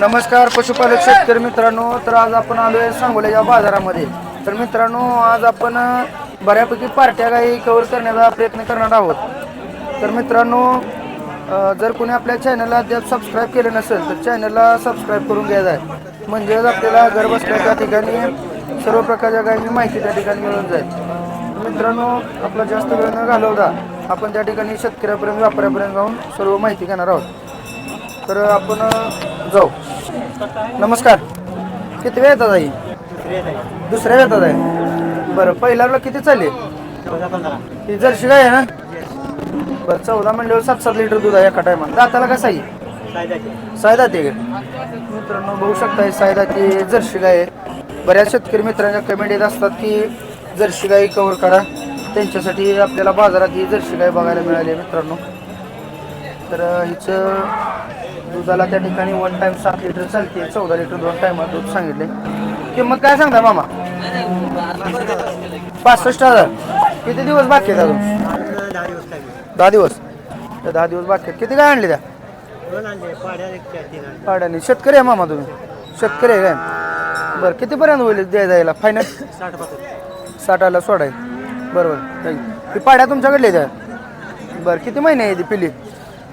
नमस्कार पशुपालक शेतकरी मित्रांनो. तर आज आपण आलोय सांगोल्याच्या बाजारामध्ये. तर मित्रांनो आज आपण बऱ्यापैकी पार्ट्या गाई कव्हर करण्याचा प्रयत्न करणार आहोत. तर मित्रांनो जर कोणी आपल्या चॅनलला अद्याप सबस्क्राईब केलं नसेल तर चॅनलला सबस्क्राईब करून घ्यायचं आहे म्हणजेच आपल्याला घरबसल्या त्या ठिकाणी सर्व प्रकारच्या गायींची माहिती त्या ठिकाणी मिळून जाईल. मित्रांनो आपला जास्त वेळ न घालवता आपण त्या ठिकाणी शेतकऱ्यापर्यंत व्यापाऱ्यापर्यंत जाऊन सर्व माहिती घेणार आहोत. तर आपण जाऊ. नमस्कार. किती वेळ येतात आई? दुसऱ्या येतात आहे. बरं पहिल्याला किती चालेल? ही जर्शी गाय आहे ना? बरं चौदा म्हणल्यावर सात सात लिटर दूध आहे एका टायमाला दाताला कसं आहे? सायदाती मित्रांनो बघू शकता सायदाती जर्शी गाय आहे. बऱ्याच शेतकरी मित्रांच्या कमेंट येत असतात की जर्शी गाय कवर करा. त्यांच्यासाठी आपल्याला बाजारात ही जर्शी गाय बघायला मिळाली आहे मित्रांनो. तर हिचं दुधाला त्या ठिकाणी वन टाइम सात लिटर चालते चौदा लिटर दोन टायमात दूध सांगितले. किंमत काय सांगता मामा? पासष्ट हजार. किती दिवस बाकी आहेत अजून? दहा दिवस. दहा दिवस बाकी आहेत. किती काय आणले त्या? पाड्याने. शेतकरी आहे मामा तुम्ही? शेतकरी आहे काय? बरं कितीपर्यंत होईल द्या जायला फायनल साठ आला सोडाय बरोबर काही ती पाड्या तुमच्याकडली त्या? बरं किती महिने आहे ती पिली?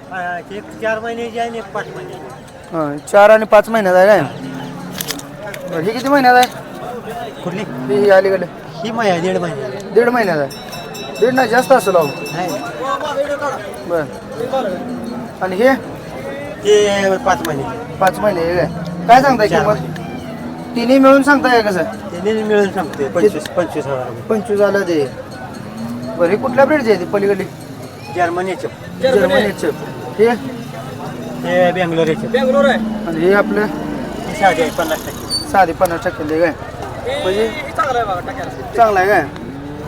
एक चार महिन्याची आहे आणि एक पाच महिन्याची हां चार आणि पाच महिन्यात आहे काय? बरं ही किती महिन्यात आहे? कुठली? ही अलीकडे. ही माय आहे दीड महिने. दीड महिन्यात आहे. दीड नाही जास्त असेल अहो. बर. आणि हे? ते पाच महिने. पाच महिने हे काय? काय सांगताय चार किंमत? तिन्ही मिळून सांगताय कसं? ते मिळून सांगते पंचवीस पंचवीस हजार रुपये. पंचवीस झालं ते बरं हे कुठल्या ब्रेडची आहे ती पलीकडली? जर्मनीचे जर्मनीचे हे? ते बेंगलोरचे आणि हे आपलं? साडे आहे पन्नास टक्के. साधे पन्नास टक्के काय? म्हणजे? चांगला आहे काय?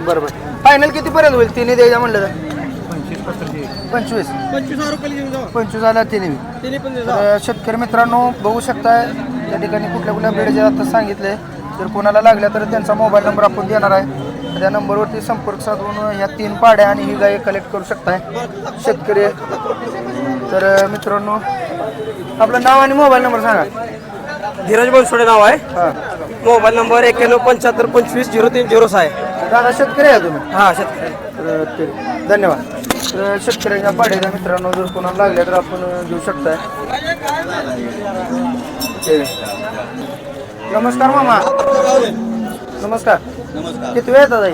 बरं बरं फायनल कितीपर्यंत होईल? तिन्ही द्यायच्या म्हणलं तर? पंचवीस पंचवीस. पंचवीस हजार रुपये घेऊन जाऊ पंचवीस आला तिन्ही. तिने पण तर शेतकरी मित्रांनो बघू शकताय त्या ठिकाणी कुठल्या कुठल्या ब्रेडचे आता सांगितले जर कोणाला लागल्या तर त्यांचा मोबाईल नंबर आपण देणार आहे. तर त्या नंबरवरती संपर्क साधून या तीन पाड्या आणि ही गाय कलेक्ट करू शकताय. शेतकरी. तर मित्रांनो आपलं नाव आणि मोबाईल नंबर सांगा. धीरज बनसोडे नाव आहे. हां. मोबाईल नंबर एक्याण्णव पंच्याहत्तर पंचवीस झिरो तीन झिरो सहा आहे. दादा शेतकरी आहे तुम्ही? हा शेतकरी. धन्यवाद. तर शेतकऱ्यांच्या पाड्याच्या मित्रांनो जर कोणाला लागल्या तर आपण घेऊ शकताय. नमस्कार मामा. नमस्कार. किती वेळ येतात आई?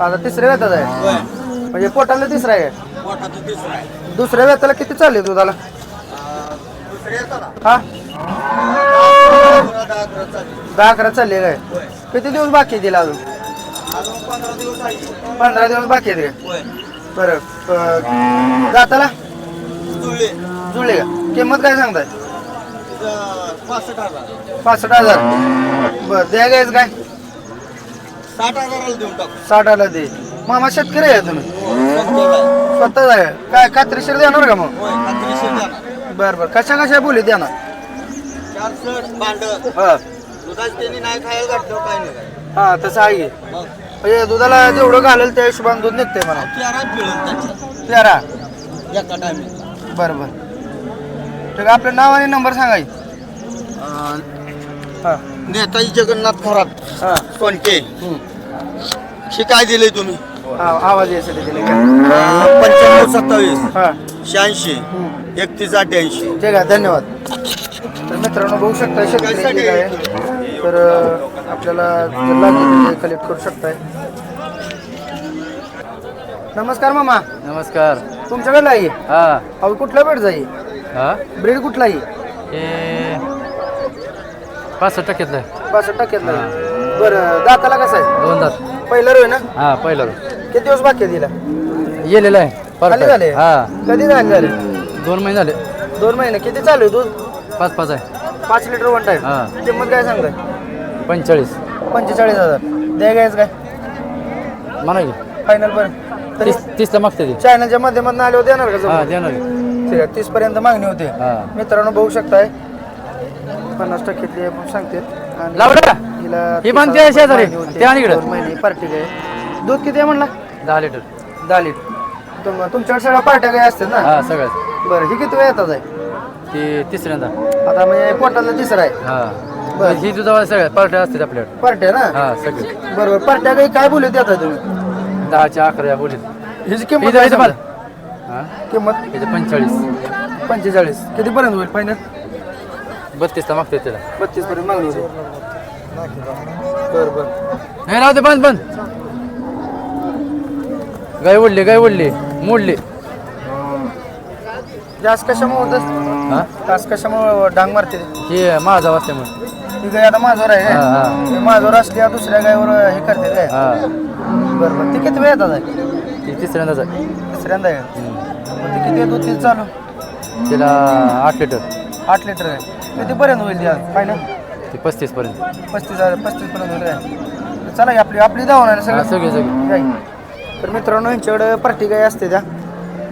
आता तिसऱ्या वेळात आहे? म्हणजे पोटाला तिसरा आहे? दुसऱ्या वेळाला किती चालले दुधाला? हा? दहा अकरा चालले. काय? किती दिवस बाकी दिला अजून? पंधरा दिवस बाकी आहेत काय बरं. प- दाताला? जुळले. का? किंमत काय सांगताय? पासष्ट हजार. बर द्या गायच काय? साठ हजाराला देऊन टाकू. साठ आला दे. मामा शेतकरी आहे तुम्ही? स्वतः आहे. काय खात्रीशीर देणार का मग? बरं बरं. कशा कशा बोली देणार? चार सट भांड. हा. दुधाच त्यांनी नाही खायला घातलं काय नाही काय हा तसं आहे. मग? म्हणजे दुधाला जेवढं घालेल त्या हिशोबाने दूध निघतंय मला मिळून तेरा? एका टायमिंग बरं बरं. ठीक आहे आपलं नाव आणि नंबर सांगाय. नेताजी जगन्नाथ थोरात हां. कोणते. हे काय दिले तुम्ही? हा आवाज यायसाठी दिले का? पंच्याण्णव सत्तावीस हां. शहाऐंशी. एकतीस अठ्ठ्याऐंशी ठीक आहे धन्यवाद. तर मित्रांनो बघू शकता शेतकरी जे आहे. तर अं, आपल्याला तर कलेक्ट करू शकताय. नमस्कार मामा. नमस्कार. तुमच्याकडला आहे? हा. अहो कुठला बेड जाई हा? ब्रेड कुठला आहे? हे पासष्ट टक्क्यातलं आहे. पासष्ट टक्क्यातला आहे. बरं दाताला कसं आहे? दोन दात. पहिलं रोय ना? हा पहिलं किती दिवस बाकी आहे तिला? गेलेलं आहे. खाली परत झाले? हा. कधी झाले? झाले दोन महिने झाले. दोन महिने. किती चालू आहे दूध? पाच पाच आहे. पाच लिटर वन टाइम हा. किंमत काय सांगताय? पंचेचाळीस. पंचेचाळीस हजार. द्या घ्यायचं काय? म्हणा की. फायनल पण तरी तीस तीसला मागते ती. चॅनलच्या माध्यमातून आले होते येणार का हा जमून? देणार. की. ठीक आहे तीस पर्यंत मागणी होते. हा. मित्रांनो बघू शकताय. पन्नास टक्क्यातली आपण सांगते. आणि? हिला ही 30 मानते हजार शेजारी. ते आणि इकडं. दोन महिने पार्टी काय? दूध किती आहे म्हणला? दहा लिटर. दहा लिटर. तुम- तुमच्याकडे सगळ्या पार्ट्या काय असतात ना? हा सगळ्यात बरं ही किती वेळ येतात आहे? ती तिसऱ्यांदा. आता म्हणजे पोटाला तिसरा आहे. हा. बर. ही दुधावर सगळ्या पार्ट्या असतात आपल्याकडे. पार्ट्या ना? हा सगळे बरोबर. पार्ट्या काही काय बोलू देता तुम्ही? दहाच्या अकरा या बोलीत. ह्याची किंमत इथं काय इथं सांगा? पण हा? किंमत? इथं पंचेचाळीस. पंचेचाळीस. कितीपर्यंत होईल फायनल बत्तीसला मागतोय त्याला. बत्तीस पर्यंत मागणी बरं बरं. नाही राहू दे बंद बंद. गाय ओढली गाय ओढली मोडली. जास्त कशामुळे होतं? हा? जास्त कशामुळे डांग मारते? हे माझा वाजल्यामुळे ही गाय आता माझवर आहे हा, हा. काय? माझवर असली या दुसऱ्या गायवर हे करते काय? हा. बरं बरं. ते किती वेळ येतात? ती तिसऱ्यांदाच आहे तिसऱ्यांदा आहे हम्म. मग ते किती येतो तीच चालू? तिला आठ लिटर. आठ लिटर आहे. कितीपर्यंत होईल त्या फायनल ती पस्तीस पर्यंत. पस्तीस हजार पस्तीस पर्यंत होईल काय? चला की आपली आपली धावून आहे सगळं. सगळे सगळे. तर मित्रांनो यांच्याकडे पार्टी गाई असते त्या?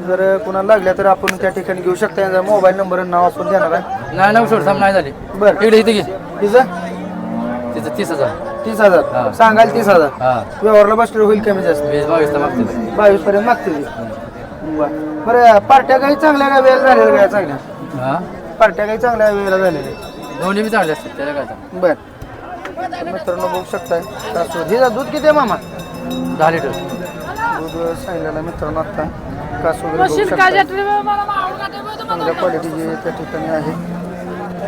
जर कुणाला लागल्या तर आपण त्या ठिकाणी घेऊ शकता. यांचा मोबाईल नंबर आणि नाव आपण देणार आहे. नाही नाही सोड थांब नाही झाली. बरं. इकडे इथे घे. तिचं? तिचं तीस हजार. तीस हा. हजार सांगाल तीस हजार. हा. व्यवहारला बसले होईल कमी जास्त. वीस बावीसला मागते बावीस पर्यंत मागते ती. बरं पार्ट्या काही चांगल्या काय वेळ झालेल्या काय चांगल्या? हा? पार्ट्या काही चांगल्या वेळेला झालेल्या दोन्ही बी चांगले असतात त्याला काय सांग? बर. मित्रांनो बघू शकताय. कासवद हिचा दूध किती आहे मामा? दहा लिटर. दूध सांगितलेलं आहे मित्रांनो आता. कास वगैरे बघू शकताय. चांगल्या क्वालिटीचे त्या ठिकाणी आहे.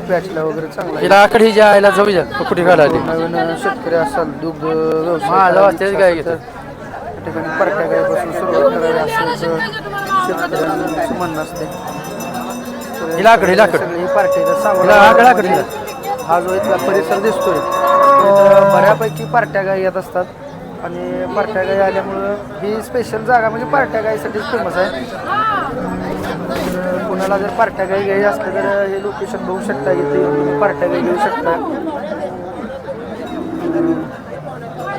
पॅचला वगैरे चांगला आहे. तिला आकडे ही ज्या आईला जाऊ द्या कुठे काढायला नवीन शेतकरी असाल दुग्ध व्यवसाय वाटतं इच्छा काय तर त्या ठिकाणी परक्या गायपासून सुरुवात करावी असं शेतकऱ्यांचं म्हणणं असते सगळी पार्टी हिला आकडे, आकडे हिला. हा जो इथला परिसर दिसतोय इथं बऱ्यापैकी पार्ट्या गाई येत असतात. आणि पार्ट्या गाई आल्यामुळं ही स्पेशल जागा म्हणजे पार्ट्या गाईसाठीच फेमस आहे. तर कुणाला जर पार्ट्या गाई घ्यायची असलं तर हे लोकेशन बघू शकता इथे. येऊन तुम्ही पार्ट्या गाई घेऊ शकता.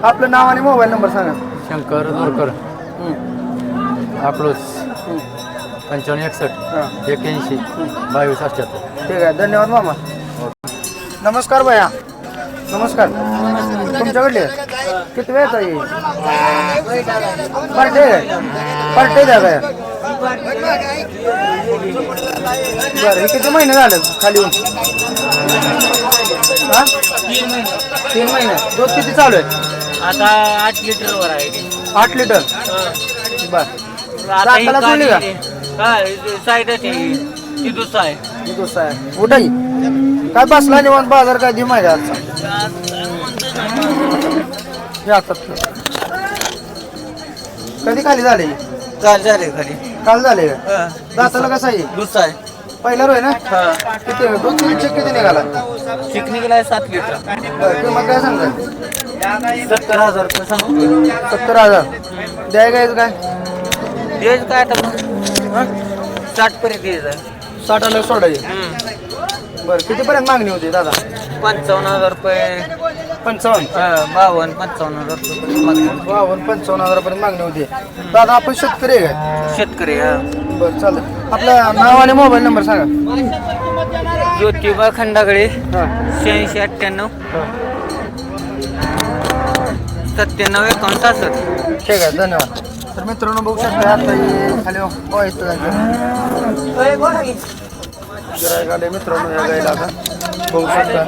आपलं नाव आणि मोबाईल नंबर सांगा. शंकर दोरकर. हं, अकलूज हं. पंचावन्न हां. एकसष्ट एक्याऐंशी बावीस अठ्ठ्याहत्तर ठीक आहे. धन्यवाद मामा. नमस्कार भैया. नमस्कार. तुमच्याकडले? किती वेळ येत पार्टे पार्टे द्या काय बरं हे किती महिने झाले खाली येऊन? हा? तीन महिने. दूध किती चालू आहे? आता आठ लिटर वर आहे. आठ लिटर? बर. आता ही. काय साईड ती दुसरा आहे. दुसरा आहे. काय बसला निवांत? बाजार काय धीमा आहे आजचा? हे हातात कधी खाली झाले? चाल झाले खाली. काल झाले का? दाताला कसं आहे? दुसरा आहे. पहिला रोय ना? किती दूध किती किती निघाला? चिकनी गेलाय सात लिटर. बरं, किंमत काय सांगताय? सत्तर हजार रुपये सांगू सत्तर हजार. द्याय काय काय? द्यायचं काय आता? मग साठ पर्यंत द्यायचं साठ आलं सोडायचे बरं कितीपर्यंत मागणी होती दादा? पंचावन्न हजार रुपये. पंचावन्न? हा, बावन्न पंचावन्न हजार रुपये मागणी. बावन्न पंचावन्न हजारापर्यंत मागणी होती. दादा आपण शेतकरी आहे काय शेतकरी हा. बरं चालेल. आपलं नाव आणि मोबाईल नंबर सांगा. ज्योतिबा खंडागळे शहाऐंशी अठ्ठ्याण्णव. सत्त्याण्णव एकावन्न सहासष्ट ठीक आहे धन्यवाद. तर मित्रांनो बघू शकता आता हे खाली व्हायचं गिरायक आले मित्रांनो या गायला आता. बघू शकता.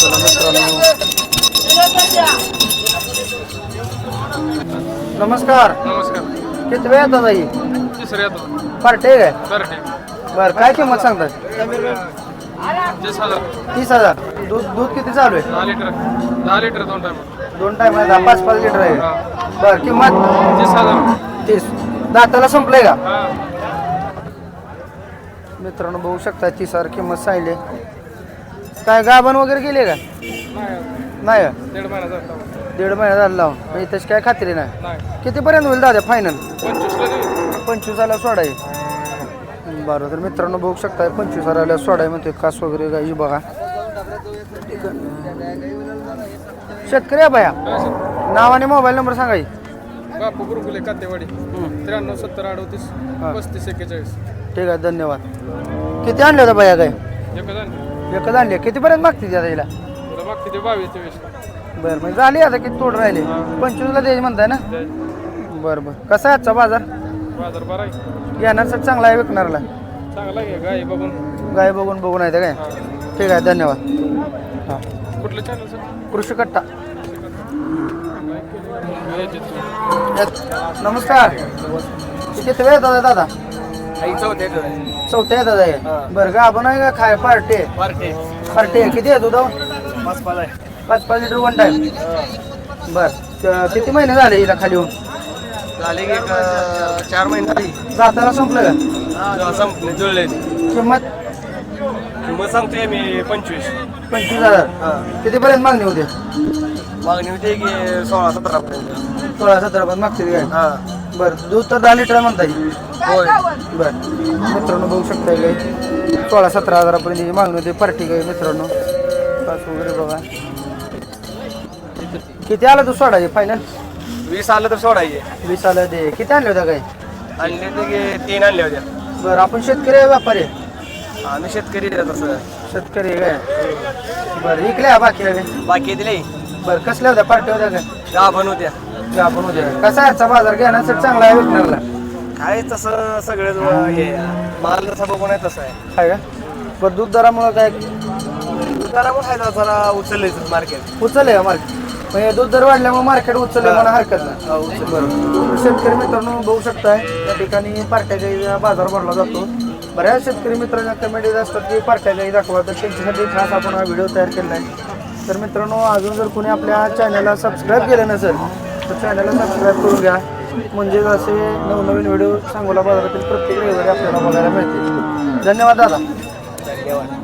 चला मित्रांनो. नमस्कार. नमस्कार. किती वेळ येतात आई तिसऱ्या येतो. पार्टे काय? बरं बरं काय किंमत सांगताय तीस हजार. तीस हजार. दूध दूध किती चालू आहे? दहा लिटर. दहा लिटर दोन टाइम दोन टाइम दहा पाच पाच लिटर आहे. बरं किंमत? तीस हजार. तीस. दाताला संपलंय का? हा. मित्रांनो बघू शकता तीस हजार किंमत सांगली. काय गाभण वगैरे गेले का? नाही. का? दीड महिना झाला दीड महिना झाला लावून. म्हणजे तशी काय खात्री नाही. नाही. कितीपर्यंत होईल दादा फायनल पंचवीसला देऊ पंचवीसाला सोडाय बरं तर मित्रांनो बघू शकता पंचवीस हजाराला सोडाय म्हणते कास वगैरे गाई बघा. शेतकरी आहे बाया नाव आणि मोबाईल नंबर सांगा की. बापू गुरुकुले कातेवाडी. त्र्याण्णव सत्तर अडोतीस हा. पस्तीस एक्केचाळीस. ठीक आहे धन्यवाद. किती आणले होते बाया काय एक हजार एकच आणली. कितीपर्यंत मागते आता हिला मागते ते बावीस तेवीस बरं म्हणजे झाली आता किती तोड राहिले? पंचवीसला द्यायची म्हणताय ना? बरं बरं. कसा आहे आजचा बाजार? बाजार बरा आहे. चांगला आहे विकणारला? चांगला आहे गाय बघून. गाय बघून बघून आहे काय? ठीक आहे धन्यवाद. हां. कुठलं चॅनल सर कृषी कट्टा. नमस्कार. किती वेळ दादा? दादा चौथ्या दादा आहे. बरं का आपण आहे का? खाय पार्टी? आहे पार्टी. आहे किती आहे दुधा पाच पाच लिटर वन टाइम बर. किती महिने झाले हिला खाली होऊन झाले की एक, अं, चार महिने जाताना संपलं का? संपले जुळले. किंमत? किंमत सांगतोय मी पंचवीस. पंचवीस हजार. कितीपर्यंत मागणी होते? मागणी होती की सोळा सतरा पर्यंत सोळा सतरा पर्यंत मागते काय? हा. बरं. दूध तर दहा लिटर म्हणता येईल होय. बर. मित्रांनो बघू शकता गाई सोळा सतरा हजारापर्यंत ही मागणी होती. पार्टी गाई मित्रांनो? पास वगैरे बघा. किती आला तू सोडायचे फायनल वीस आलं तर सोडायचे. वीस आलं दे किती आणले होत्या गाई आणले ते की तीन आणले होत्या बरं आपण शेतकरी आहे व्यापारी आहे? आम्ही शेतकरी आहे तसं. शेतकरी आहे काय? बरं इकल्या बाकी आहे. काय? बाकी दिले बरं कसल्या होत्या? पार्टी होत्या काय? गाव पण होत्या. ते आपण होत्या. कसा आहे बाजार घेण्यासाठी चांगला आहे विकणारला काय तसं सगळं हे माल जसा बघून आहे तसं आहे. आहे का? बरं दूध दरामुळं काय? पण आहे जरा उचलले मार्केट. उचलले का मार्केट? म्हणजे दूध दर वाढल्यामुळे मार्केट उचलले म्हणा हरकत नाही. बरोबर शेतकरी मित्रांनो बघू शकताय या ठिकाणी पार्ट्या गाईचा बाजार भरला जातो. बऱ्याच शेतकरी मित्रांच्या कमेंट येत असतात की पार्ट्या गाई दाखवा तर त्यांच्यासाठी खास आपण हा व्हिडिओ तयार केला आहे. तर मित्रांनो अजून जर कोणी आपल्या चॅनलला सबस्क्राईब केलं नसेल तर चॅनलला सबस्क्राईब करून घ्या. म्हणजेच असे नवनवीन व्हिडिओ सांगोला बाजारातील प्रत्येक रविवारी आपल्याला बघायला मिळतील. धन्यवाद दादा.